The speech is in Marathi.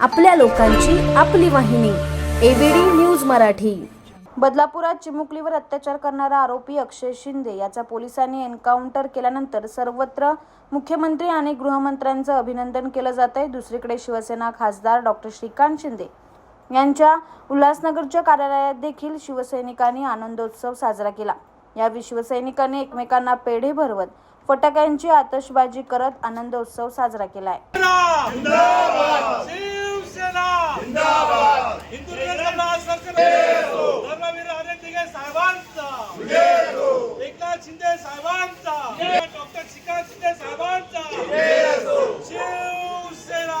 आपल्या लोकांची आपली वाहिनी एबीडी न्यूज मराठी. बदलापुरात चिमुकलीवर अत्याचार करणारा आरोपी अक्षय शिंदे याचा पोलिसांनी एन्काउंटर केल्यानंतर सर्वत्र मुख्यमंत्री आणि गृहमंत्र्यांचं अभिनंदन केलं जात आहे दुसरीकडे शिवसेना खासदार डॉक्टर श्रीकांत शिंदे यांच्या उल्हासनगरच्या कार्यालयात देखील शिवसैनिकांनी आनंदोत्सव साजरा केला. यावेळी शिवसैनिकांनी एकमेकांना पेढे भरवत फटाक्यांची आतषबाजी करत आनंदोत्सव साजरा केलाय. एकनाथ शिंदे साहेबांचा! डॉक्टर श्रीकांत शिंदे साहेबांचा! शिवसेना